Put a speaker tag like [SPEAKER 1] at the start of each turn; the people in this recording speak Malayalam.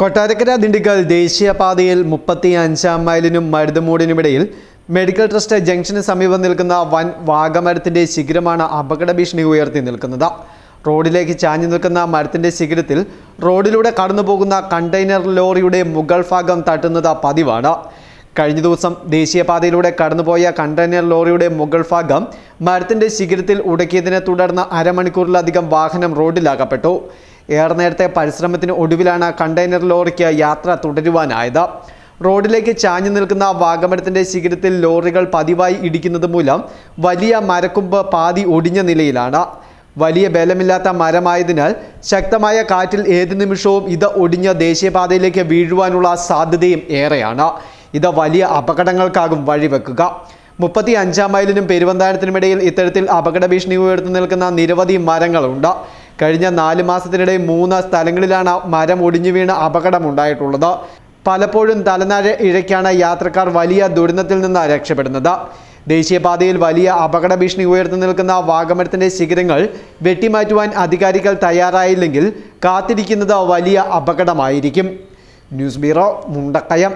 [SPEAKER 1] കൊട്ടാരക്കര ദിണ്ടിക്കൽ ദേശീയപാതയിൽ മുപ്പത്തി അഞ്ചാം മൈലിനും മരുതുമൂടിനുമിടയിൽ മെഡിക്കൽ ട്രസ്റ്റ് ജംഗ്ഷന് സമീപം നിൽക്കുന്ന വൻ വാഗമരത്തിന്റെ ശിഖരമാണ് അപകട ഭീഷണി ഉയർത്തി നിൽക്കുന്നത്. റോഡിലേക്ക് ചാഞ്ഞു നിൽക്കുന്ന മരത്തിന്റെ ശിഖരത്തിൽ റോഡിലൂടെ കടന്നുപോകുന്ന കണ്ടെയ്നർ ലോറിയുടെ മുകൾ ഭാഗം തട്ടുന്നത് പതിവാണ്. കഴിഞ്ഞ ദിവസം ദേശീയപാതയിലൂടെ കടന്നുപോയ കണ്ടെയ്നർ ലോറിയുടെ മുകൾ ഭാഗം മരത്തിന്റെ ശിഖരത്തിൽ ഉടക്കിയതിനെ തുടർന്ന് അരമണിക്കൂറിലധികം വാഹനം റോഡിലാകപ്പെട്ടു ഏറെ നേരത്തെ പരിശ്രമത്തിന് ഒടുവിലാണ് കണ്ടെയ്നർ ലോറിക്ക് യാത്ര തുടരുവാനായത്. റോഡിലേക്ക് ചാഞ്ഞു നിൽക്കുന്ന വാഗമരത്തിന്റെ ശിഖരത്തിൽ ലോറികൾ പതിവായി ഇടിക്കുന്നത് മൂലം വലിയ മരക്കുമ്പ് പാതി ഒടിഞ്ഞ നിലയിലാണ്. വലിയ ബലമില്ലാത്ത മരമായതിനാൽ ശക്തമായ കാറ്റിൽ ഏത് നിമിഷവും ഇത് ഒടിഞ്ഞ ദേശീയപാതയിലേക്ക് വീഴുവാനുള്ള സാധ്യതയും ഏറെയാണ്. ഇത് വലിയ അപകടങ്ങൾക്കാകും വഴിവെക്കുക. മുപ്പത്തി അഞ്ചാം മൈലിനും പെരുവന്താനത്തിനുമിടയിൽ ഇത്തരത്തിൽ അപകട ഭീഷണി ഉയർത്തി നിൽക്കുന്ന നിരവധി മരങ്ങളുണ്ട്. കഴിഞ്ഞ നാല് മാസത്തിനിടെ മൂന്ന് സ്ഥലങ്ങളിലാണ് മരം ഒടിഞ്ഞു വീണ് അപകടമുണ്ടായിട്ടുള്ളത്. പലപ്പോഴും തലനാര ഇഴയ്ക്കാണ് യാത്രക്കാർ വലിയ ദുരന്തത്തിൽ നിന്ന് രക്ഷപ്പെടുന്നത്. ദേശീയപാതയിൽ വലിയ അപകട ഭീഷണി ഉയർത്തി നിൽക്കുന്ന വാഗമരത്തിന്റെ ശിഖരങ്ങൾ വെട്ടിമാറ്റുവാൻ അധികാരികൾ തയ്യാറായില്ലെങ്കിൽ കാത്തിരിക്കുന്നത് വലിയ അപകടമായിരിക്കും. News bureau Mundakayam.